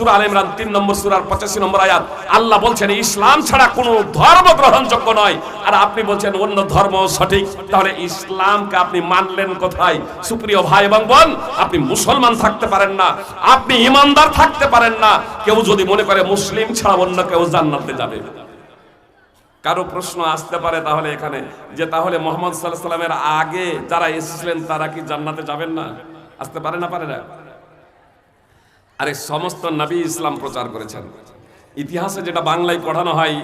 সূরা ইমরান 3 নম্বর সূরার 85 নম্বর আয়াত, আল্লাহ বলছেন, ইসলাম ছাড়া ধর্ম গ্রহণযোগ্য নয়। আর আপনি বলছেন, অন্য ধর্ম সঠিক। তাহলে ইসলামকে আপনি মানলেন কোথায়? সুপ্রিয় ভাই এবং বোন, আপনি মুসলমান থাকতে পারেন না, আপনি ইমানদার থাকতে পারেন না। কেউ যদি মনে করে মুসলিম ছাড়া অন্য কেউ জান্নাতে যাবে। কারও প্রশ্ন আসতে পারে তাহলে এখানে, যে তাহলে মোহাম্মদ সাল্লাহ সাল্লামের আগে যারা এসেছিলেন, তারা কি জান্নাতে যাবেন না? আসতে পারে না পারে না? আরে সমস্ত নবী ইসলাম প্রচার করেছেন। ইতিহাসে যেটা বাংলায় পড়ানো হয়,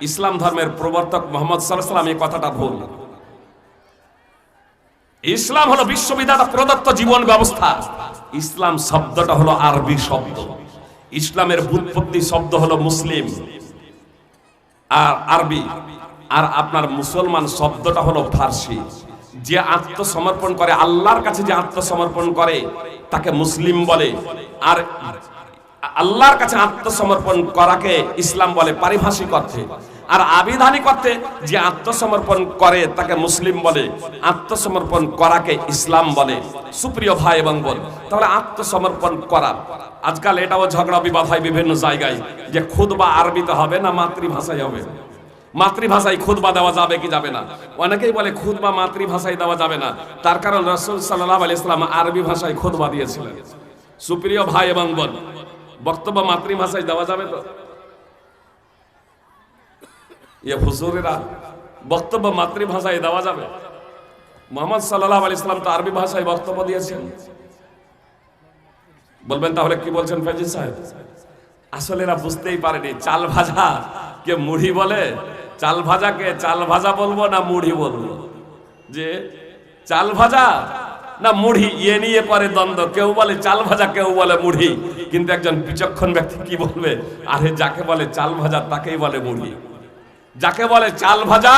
ইসলাম ধর্মের প্রবর্তক মোহাম্মদ সাল্লাম এই কথাটা ভুল। ইসলাম হলো বিশ্ববিদ্যালয় প্রদত্ত জীবন ব্যবস্থা। ইসলাম শব্দটা হলো আরবি শব্দ। ইসলামের বুৎপত্তি শব্দ হলো মুসলিম আর আরবি। আর আপনার মুসলমান শব্দটা হলো ফার্সি। যে আত্মসমর্পণ করে, আল্লাহর কাছে যে আত্মসমর্পণ করে তাকে মুসলিম বলে। আর আল্লাহর কাছে আত্মসমর্পণ করাকে ইসলাম বলে, পারিভাষিক অর্থে। আর আবিধানিক অর্থে যে আত্মসমর্পণ করে, তাকে মুসলিম বলে, আত্মসমর্পণ করাকে ইসলাম বলে। সুপ্রিয় ভাই এবং বোন, তাহলে আত্মসমর্পণ করা। আজকাল এটাও ঝগড়া বিবাদ হয় বিভিন্ন জায়গায়, যে খুদ বা আরবিতে হবে না মাতৃভাষায় হবে। মাতৃভাষায় খুদবা দেওয়া যাবে কি যাবে না? অনেকেই বলে খুদবা মাতৃভাষায় দেওয়া যাবে না। তার কারণ রসুল সাল্লাহ আলি ইসলাম আরবি ভাষায় খুদবা দিয়েছিলেন। সুপ্রিয় ভাই এবং বোন, বক্তব্য মাতৃভাষায় দেওয়া যাবে তো? ইয়ে হুজুরেরা বক্তব্য মাতৃভাষায় দেওয়া যাবে? মোহাম্মদ সাল্লাহ আলি ইসলাম তো আরবি ভাষায় বক্তব্য দিয়েছেন। বলবেন তাহলে কি বলছেন ফেজি সাহেব? আসলে এরা বুঝতেই পারেনি। চাল ভাজা কে মুড়ি বলে চাল ভাজাকে চাল ভাজা বলব না মুড়ি বলব? যে চাল ভাজা না মুড়ি ইয়ে নিয়ে পরে দ্বন্দ্ব। কেউ বলে চাল ভাজা, কেউ বলে মুড়ি। কিন্তু একজন বিচক্ষণ ব্যক্তি কি বলবে? আরে যাকে বলে চাল ভাজা, তাকেই বলে মুড়ি। যাকে বলে চাল ভাজা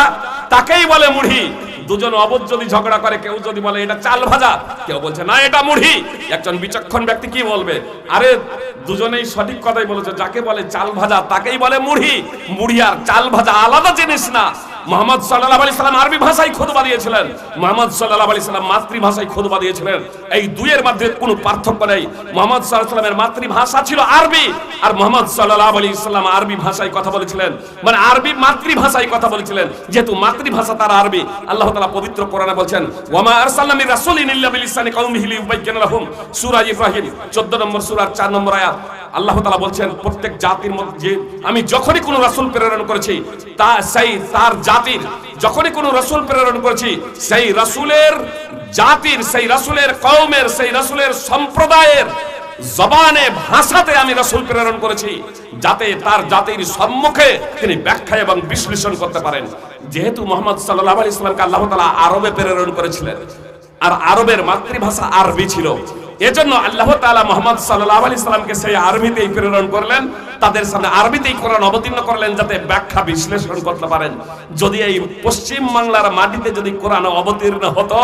তাকেই বলে মুড়ি। দুজন অবধ যদি ঝগড়া করে, কেউ যদি বলে এটা চাল ভাজা, কেউ বলছে, না, এটা মুড়ি। একজন বিচক্ষণ ব্যক্তি কি বলবে? আরে, দুজনেই সঠিক কথাই বলেছে। যাকে বলে চাল ভাজা, তাকেই বলে মুড়ি। মুড়ি আর চাল ভাজা আলাদা জিনিস না। মোহাম্মদ সাল্লাহ আলি সাল্লাম আরবি ভাষায় খুদবা দিয়েছিলেন। মোহাম্মদ সাল্লাহ আলি সাল্লাম মাতৃভাষায় খুদবা দিয়েছিলেন। এই দুইয়ের মধ্যে কোনো পার্থক্য নেই। মোহাম্মদ সাল্লাহ সাল্লামের মাতৃভাষা ছিল আরবি, আর মোহাম্মদ সাল্লাহ আলি সাল্লাম আরবি ভাষায় কথা বলেছিলেন। মানে আরবি মাতৃভাষায় কথা বলেছিলেন, যেহেতু মাতৃভাষা তার আরবি। আল্লাহ তাআলা পবিত্র কোরআনে বলছেন ওয়ামা আরসালনা মির রাসূলিন ইল্লা বিলিসানি কওমিহি লিউবাইয়িনা লাহুম সূরা ইব্রাহিম 14 নম্বর সূরার 4 নম্বর আয়াত। আল্লাহ তাআলা বলছেন, প্রত্যেক জাতির মধ্যে আমি যখনই কোনো রাসূল প্রেরণ করেছি, তা সেই তার জাতির, যখনই কোনো রসুল প্রেরণ করেছি, সেই রসুলের জাতির, সেই রাসূলের কওমের, সেই রাসূলের সম্প্রদায়ের জবানে, ভাষাতে আমি রসুল প্রেরণ করেছি, যাতে তার জাতির সম্মুখে তিনি ব্যাখ্যা এবং বিশ্লেষণ করতে পারেন। যেহেতু মোহাম্মদ সাল্লাহ আলাইহি সাল্লামকে আল্লাহ তাআলা আরবে প্রেরণ করেছিলেন, আর আরবের মাতৃভাষা আরবি ছিল এজন্য আল্লাহ তাআলা মোহাম্মদ সাল্লাল্লাহু আলাইহি সাল্লামকে সেই আরবিতেই প্রেরণ করলেন, তাদের সামনে আরবিতেই কোরআন অবতীর্ণ করলেন যাতে ব্যাখ্যা বিশ্লেষণ করতে পারেন। যদি এই পশ্চিম বাংলার মাটিতে যদি কোরআন অবতীর্ণ হতো,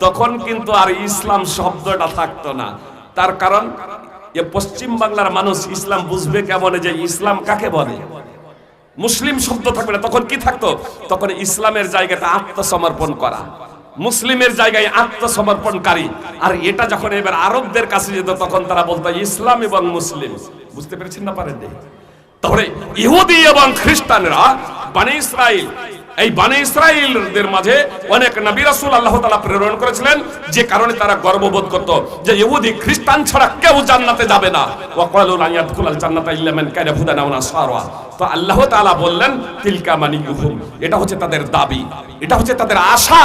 তখন কিন্তু আর ইসলাম শব্দটা থাকতো না। তার কারণ, এ পশ্চিম বাংলার মানুষ ইসলাম বুঝবে কেমন যে ইসলাম কাকে বলে? মুসলিম শব্দ থাকবে না, তখন কি থাকতো? তখন ইসলামের জায়গাটা আত্মসমর্পণ করা। মুসলিমের জায়গায় আত্মসমর্পণকারী। আর এটা যখন এবার আরবদের কাছে যেত, তখন তারা বলতো, ইসলাম এবং মুসলিম। বুঝতে পেরেছেন না পারেন তাহলে ইহুদি এবং খ্রিস্টানরা বানে ইসরায়েল এই বানে ইসরায়েলদের মাঝে অনেক নবী রাসূল আল্লাহ তাআলা প্রেরণ করেছিলেন, যে কারণে তারা গর্ববোধ করত যে ইহুদি, খ্রিস্টান ছাড়া কেউ জান্নাতে যাবে না। ওয়া ক্বালু লা ইয়াদখুলাল জান্নাতা ইল্লা মান কানা হুদান আও নাসারা। তো আল্লাহ তাআলা বললেন, তিলকা মানিয়ুহুম এটা হচ্ছে তাদের দাবি, এটা হচ্ছে তাদের আশা,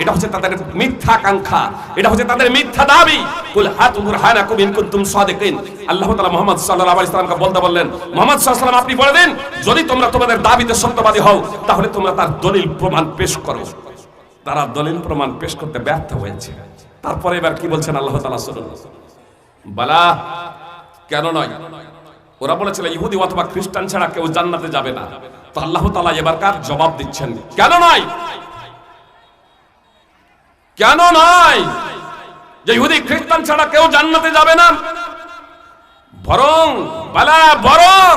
এটা হচ্ছে তাদের মিথ্যা কাঙ্ক্ষা এটা হচ্ছে তাদের মিথ্যা দাবি। কুল হাতু বুরহানাকুম ইন কুনতুম সাদিকিন। আল্লাহ তাআলা মুহাম্মদ সাল্লাল্লাহু আলাইহি সাল্লামকে বলতে বললেন, মুহাম্মদ সাল্লাল্লাহু আলাইহি আপনি বলে দেন, যদি তোমরা তোমাদের দাবিতে সত্যবাদী হও, তাহলে তোমরা তার দলিল প্রমাণ পেশ করো। তারা দলিল প্রমাণ পেশ করতে ব্যর্থ হয়েছে। তারপরে এবার কি বলছেন আল্লাহ তাআলা, শুনুন। বালা, কেন নয়? ওরা বলেছিল ইহুদি অথবা খ্রিস্টান ছাড়া কেউ জান্নাতে যাবে না তো আল্লাহ তাআলা এবার কার জবাব দিচ্ছেন কেন নয় কেন নয় যে ইহুদি খ্রিস্টান ছাড়া কেউ জান্নাতে যাবে না বরং বালা বরং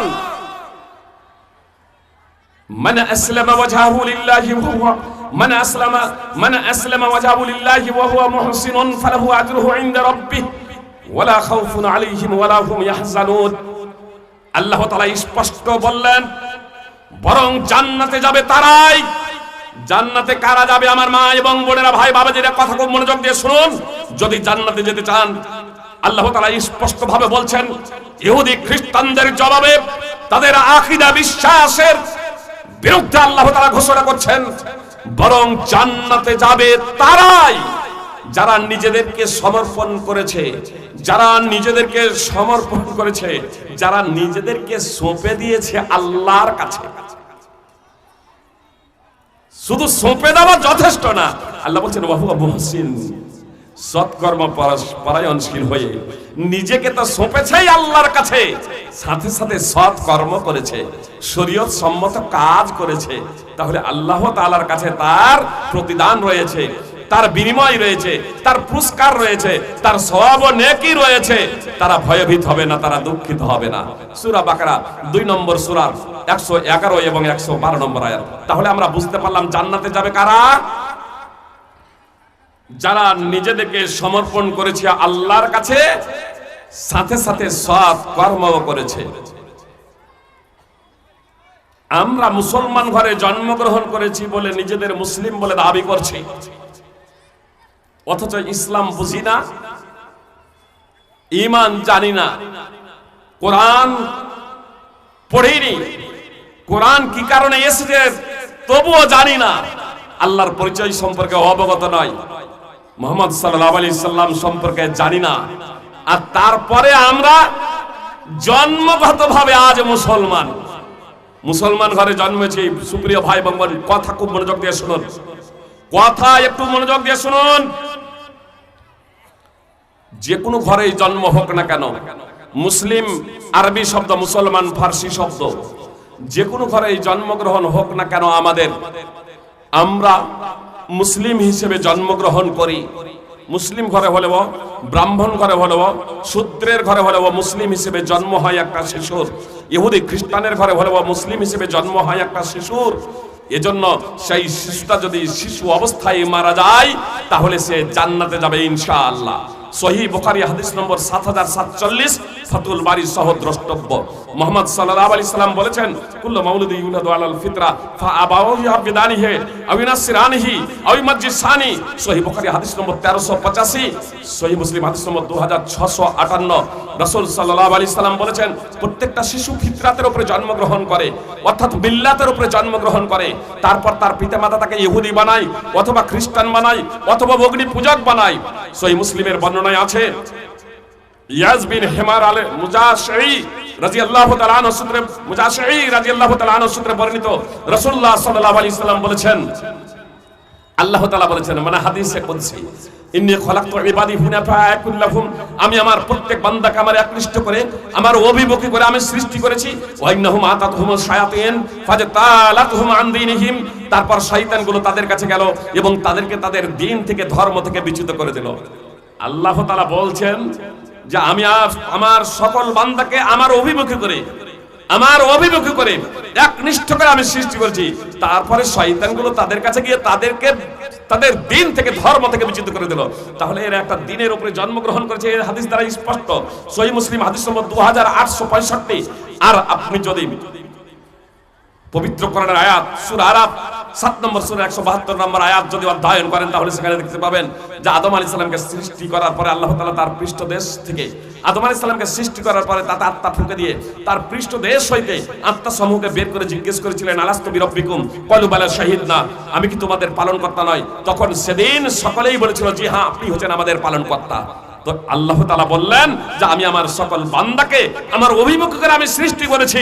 من أسلم وجهه لله وهو من أسلم من أسلم وجهه لله وهو محسن فله أجره عند ربه ওয়ালা খাউফুন আলাইহিম ওয়ালা হুম ইয়াহজানুন আল্লাহ তালা স্পষ্ট বললেন, বরং জান্নাতে যাবে তারাই। জান্নাতে কারা যাবে আমার মা এবং বোনেরা, ভাই বাবাজিরা কথা খুব মনোযোগ দিয়ে শুনুন। যদি জান্নাতে যেতে চান, আল্লাহ তালা স্পষ্ট ভাবে বলছেন, ইহুদি খ্রিস্টানদের জবাবে তাদের আকিদা বিশ্বাসের বিরুদ্ধে আল্লাহ তালা ঘোষণা করছেন, বরং জান্নাতে যাবে তারাই। যারা নিজেদেরকে সমর্পণ করেছে, যারা নিজেদেরকে সমর্পণ করেছে, যারা নিজেদেরকে সঁপে দিয়েছে আল্লাহর কাছে। শুধু সঁপে দেওয়া যথেষ্ট না, আল্লাহ বলছেন বাবু মহসিন, সৎকর্ম পরাস- পরায়ণশীল হয়ে নিজেকে তো সঁপেছেই আল্লাহর কাছে, সাথে সাথে সৎ কর্ম করেছে, শরীয়ত সম্মত কাজ করেছে, তাহলে আল্লাহ তাআলার কাছে তার প্রতিদান রয়েছে। তার বিনিময় রয়েছে, তার পুরস্কার রয়েছে, তার ও নেকি রয়েছে। তারা ভয়ভীত হবে না, তারা দুঃখিত হবে না। সূরা বাকারা, দুই নম্বর সূরার 111 এবং 112 নম্বর আয়াত। তাহলে আমরা বুঝতে পারলাম জান্নাতে যাবে কারা? যারা নিজেদেরকে সমর্পণ করেছে আল্লাহর কাছে, সাথে সাথে সৎ কর্ম করেছে। আমরা মুসলমান ঘরে জন্মগ্রহণ করেছি বলে নিজেদের মুসলিম বলে দাবি করছি। অথচ ইসলাম বুঝি না ইমান জানি না। কোরআন পড়িনি। কোরআন কি কারণে এসেছে তবুও জানি না। আল্লাহর পরিচয় সম্পর্কে অবগত নয়। মোহাম্মদ সাল্লাহ আলি সাল্লাম সম্পর্কে জানি না। আর তারপরে আমরা জন্মগতভাবে আজ মুসলমান। মুসলমান ঘরে জন্মেছি, সুপ্রিয় ভাই এবং কথা খুব মনোযোগ দিয়ে শুনুন। কথা একটু মনোযোগ দিয়ে শুনুন। যে কোনো ঘরেই জন্ম হোক না কেন, মুসলিম আরবি শব্দ, মুসলমান ফার্সি শব্দ, যে কোনো ঘরেই জন্মগ্রহণ হোক না কেন আমাদের, আমরা মুসলিম হিসেবে জন্মগ্রহণ করি। মুসলিম ঘরে হলেও, ব্রাহ্মণ ঘরে হলেও, শূদ্রের ঘরে হলেও মুসলিম হিসেবে জন্ম হয় একটা শিশুর। ইহুদি খ্রিস্টানের ঘরে হলেও মুসলিম হিসেবে জন্ম হয় একটা শিশুর। এজন্য সেই শিশুটা যদি শিশু অবস্থায় মারা যায়, তাহলে সে জান্নাতে যাবে ইনশাআল্লাহ। সহি বোকারি হাদিস নম্বর সাত হাজার সাতচল্লিশ ফাতুল বাড়ি সহ দ্রষ্টব্য। মোহাম্মদ সাল্লাল্লাহু আলাইহি সাল্লাম বলেছেন, কুল্লু মাউলুদি ইউলাদু আলাল ফিতরা, ফা আবাওয়াহু ইয়াবিদানিহি আও ইউনাসসিরানিহি, আও ইউমাজ্জিসানি। সহি বুখারী হাদিস নম্বর 1385 সহি মুসলিম হাদিস নম্বর 2658 রাসূল সাল্লাল্লাহু আলাইহি সাল্লাম বলেছেন, প্রত্যেকটা শিশু ফিতরাতের উপরে জন্মগ্রহণ করে, অর্থাৎ বিল্লাতের উপরে জন্মগ্রহণ করে। তারপর তার পিতামাতা তাকে ইহুদি বানায়, অথবা খ্রিস্টান বানায়, অথবা অগ্নি পূজক বানায়। সহি মুসলিমের বর্ণনায় আছে ইয়াজ বিন হেমার আলে মুজাশঈ রাদিয়াল্লাহু তাআলা আনহু সূত্রে, মুজাশঈ রাদিয়াল্লাহু তাআলা আনহু সূত্রে বর্ণিত রাসূলুল্লাহ সাল্লাল্লাহু আলাইহি সাল্লাম বলেছেন, আল্লাহ তাআলা বলেছেন মানে হাদিসে কুদসি ইন্নী খলাকতু ইবাদি হুনাফা কুল্লাহুম আমি আমার প্রত্যেক বান্দাকে আমার একনিষ্ঠ করে, আমার অভিমুখী করে আমি সৃষ্টি করেছি ওয়াইন্নাহুম আতাতহুম শায়াতিন ফাজতালাতহুম আন দীনিহিম তারপর শয়তানগুলো তাদের কাছে গেল এবং তাদেরকে তাদের দিন থেকে ধর্ম থেকে বিচ্যুত করে দিল। আল্লাহ তাআলা বলছেন যে আমি আমার সকল বান্দাকে আমার অভিমুখী করে, আমার অভিমুখী করে একনিষ্ঠ করে আমি সৃষ্টি করেছি। তারপরে শয়তানগুলো তাদের কাছে গিয়ে তাদেরকে, তাদের দিন থেকে, ধর্ম থেকে বিচ্যুত করে দিল। তাহলে এরা একটা দিনের উপরে জন্মগ্রহণ করেছে এই হাদিস দ্বারা স্পষ্ট। সহি মুসলিম হাদিস নম্বর দু হাজার আটশো পঁয়ষট্টি। আর আপনি যদি পবিত্র কোরআনের আয়াত, সূরা আরাফ, সাত নম্বর সূরা 172 নম্বর আয়াত যদি অধ্যয়ন করেন, তাহলে সেখানে দেখতে পাবেন যে আদম আলাইহিস সালামকে সৃষ্টি করার পরে আল্লাহ তাআলা তার পৃষ্ঠদেশ থেকে, আদম আলাইহিস সালামকে সৃষ্টি করার পরে তাতে আত্মা ফুঁকে দিয়ে তার পৃষ্ঠদেশ হইতে আত্মা সমূহকে বের করে জিজ্ঞেস করেছিলেন, আলাস্তু বিরব্বিকুম? কলু বালা শাহিদ না আমি কি তোমাদের পালন কর্তা নয়? তখন সেদিন সকলেই বলেছিল যে হ্যাঁ আপনি হচ্ছেন আমাদের পালনকর্তা। তো আল্লাহ তালা বললেন যে আমি আমার সকল বান্দাকে, আমার অভিমুখ করে আমি সৃষ্টি করেছি।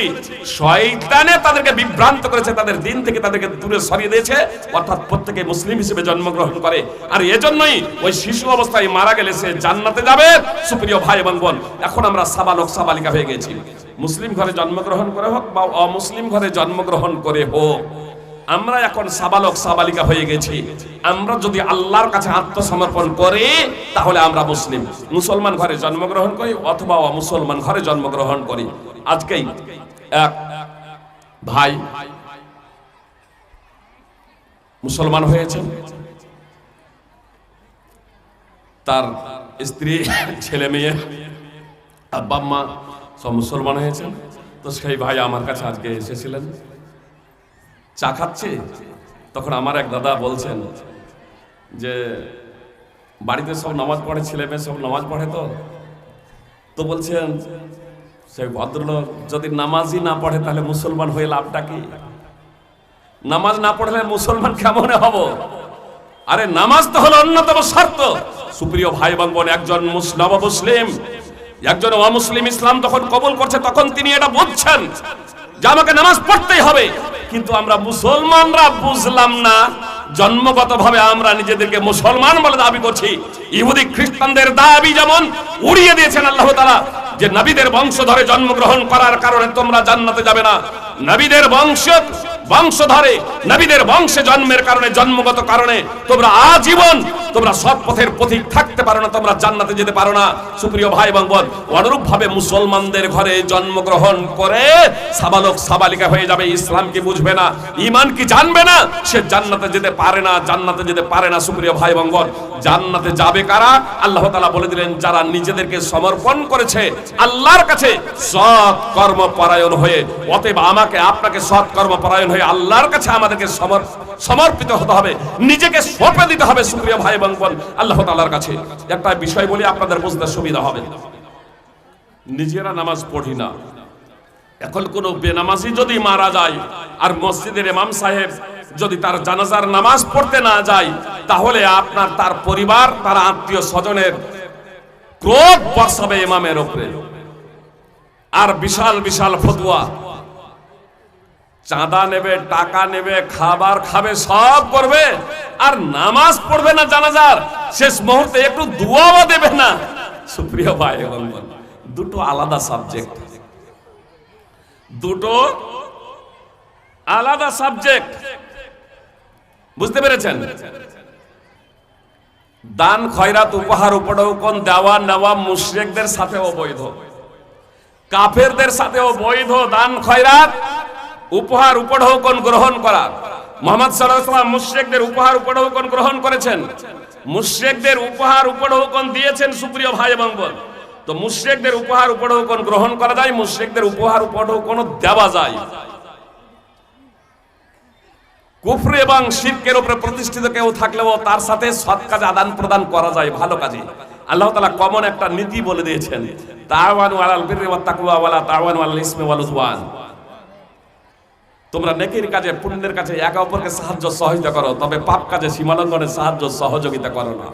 শয়তানে তাদেরকে বিভ্রান্ত করেছে, তাদের দিন থেকে তাদেরকে দূরে সরিয়ে দিয়েছে, অর্থাৎ প্রত্যেকে মুসলিম হিসেবে জন্মগ্রহণ করে। আর এজন্যই ওই শিশু অবস্থায় মারা গেলে সে জান্নাতে যাবে, সুপ্রিয় ভাই এবং বোন, এখন আমরা সাবালক, সাবালিকা হয়ে গেছি। মুসলিম ঘরে জন্মগ্রহণ করে হোক বা অমুসলিম ঘরে জন্মগ্রহণ করে হোক আমরা এখন সাবালক, সাবালিকা হয়ে গেছি। আমরা যদি আল্লাহর কাছে আত্মসমর্পণ করি, তাহলে আমরা মুসলিম। মুসলমান ঘরে জন্মগ্রহণ করি অথবা অমুসলমান ঘরে জন্মগ্রহণ করি। আজকেই এক ভাই মুসলমান হয়েছে। তার স্ত্রী, ছেলে মেয়ে, আব্বা, আম্মা সব মুসলমান হয়েছেন তো সেই ভাই আমার কাছে আজকে এসেছিলেন। চা খাচ্ছে? তখন আমার এক দাদা বলছেন যে, বাড়িতে সব নামাজ পড়ে, ছেলে মেয়ে সব নামাজ পড়ে তো? তো বলছেন সেই ভদ্রলোক, যদি নামাজই না পড়ে তাহলে মুসলমান হয়ে লাভটা কি? নামাজ না পড়লে মুসলমান কেমন হব? আরে নামাজ তো হলো অন্যতম শর্ত। সুপ্রিয় ভাই এবং বোন, একজন মুস- নব মুসলিম, একজন অমুসলিম ইসলাম তখন কবুল করছে, তখন তিনি এটা বুঝছেন যে আমাকে নামাজ পড়তেই হবে। কিন্তু আমরা মুসলমানরা বুঝলাম না, জন্মগতভাবে আমরা নিজেদেরকে মুসলমান বলে দাবি করছি। ইহুদি খ্রিস্টানদের দাবি যেমন উড়িয়ে দিয়েছেন আল্লাহ তাআলা, যে নবীদের বংশ ধরে জন্মগ্রহণ করার কারণে তোমরা জান্নাতে যাবে না। নবীদের বংশ বংশ ধরে নবীদের বংশে জন্মের কারণে, জন্মগত কারণে, তোমরা আজীবন, তোমরা সৎ পথের পথিক থাকতে পারো না, তোমরা জান্নাতে যেতে পারো না। সুপ্রিয় ভাই এবং বোন অনুরূপ ভাবে মুসলমানদের ঘরে জন্মগ্রহণ করে সাবালক, সাবালিকা হয়ে যাবে, ইসলাম কি বুঝবে না ইমান কি জানবে না, সে জান্নাতে যেতে পারে না, জান্নাতে যেতে পারে না, সুপ্রিয় ভাই এবং বোন। জান্নাতে যাবে কারা? আল্লাহ তাআলা বলে দিলেন, যারা নিজেদেরকে সমর্পণ করেছে আল্লাহর কাছে সৎ কর্ম পরায়ণ হয়ে, অতএব আমাকে, আপনাকে সৎ কর্ম পরায়ণ হয়ে আল্লাহর কাছে আমাদেরকে সমর্পিত হতে হবে। নিজেকে সঁপে দিতে হবে, সুপ্রিয় ভাই এবং বোন। আল্লাহ তাআলার কাছে একটা বিষয় বলি, আপনাদের বুঝতে সুবিধা হবে। নিজেরা নামাজ পড়ি না। এখন কোনো বেনামাজি যদি মারা যায়, আর মসজিদের ইমাম সাহেব যদি তার জানাজার নামাজ পড়তে না যায়, তাহলে আপনার তার পরিবার, তার আত্মীয় স্বজনের ক্রোধ বসাবে ইমামের উপরে। আর বিশাল বিশাল ফতুয়া। চাঁদা নেবে, টাকা নেবে, খাবার খাবে, সব করবে। আর নামাজ পড়বে না জানাজার। শেষ মুহূর্তে একটু দুয়াও দেবে না। সুপ্রিয় ভাই দুটো আলাদা সাবজেক্ট দুটো আলাদা সাবজেক্ট বুঝতে পেরেছেন? দান, খয়রাত, উপহার, উপঢৌকন, দেওয়া, নেওয়া, মুশরিকদের সাথেও বৈধ। কাফেরদের সাথেও বৈধ দান, খয়রাত। উপহার উপঢৌকন গ্রহণ করা। মোহাম্মদ ওয়াসাল্লাম মুশরিকদের উপহার উপঢৌকন গ্রহণ করেছেন। মুশরিকদের উপহার উপঢৌকন দিয়েছেন সুপ্রিয় ভাই এবং বোন। তো মুশরিকদের উপহার উপঢৌকন গ্রহণ করা যায়, মুশরিকদের উপহার উপঢৌকন দেওয়া যায়। কুফর এবং শিরকের উপরে প্রতিষ্ঠিত কেউ থাকলেও তার সাথে সৎ কাজে আদান প্রদান করা যায়, ভালো কাজে আল্লাহ তাআলা কমন একটা নীতি বলে দিয়েছেন তাওয়ানু আলাল বিররি ওয়াত তাকওয়া ওয়ালা তাওয়ানু আলাল ইসমি ওয়াল তোমরা নেকির কাজে, পুণ্যের কাছে একে অপরকে সাহায্য সহযোগিতা করো, তবে পাপ কাজে সীমালঙ্ঘনের সাহায্য সহযোগিতা করো না।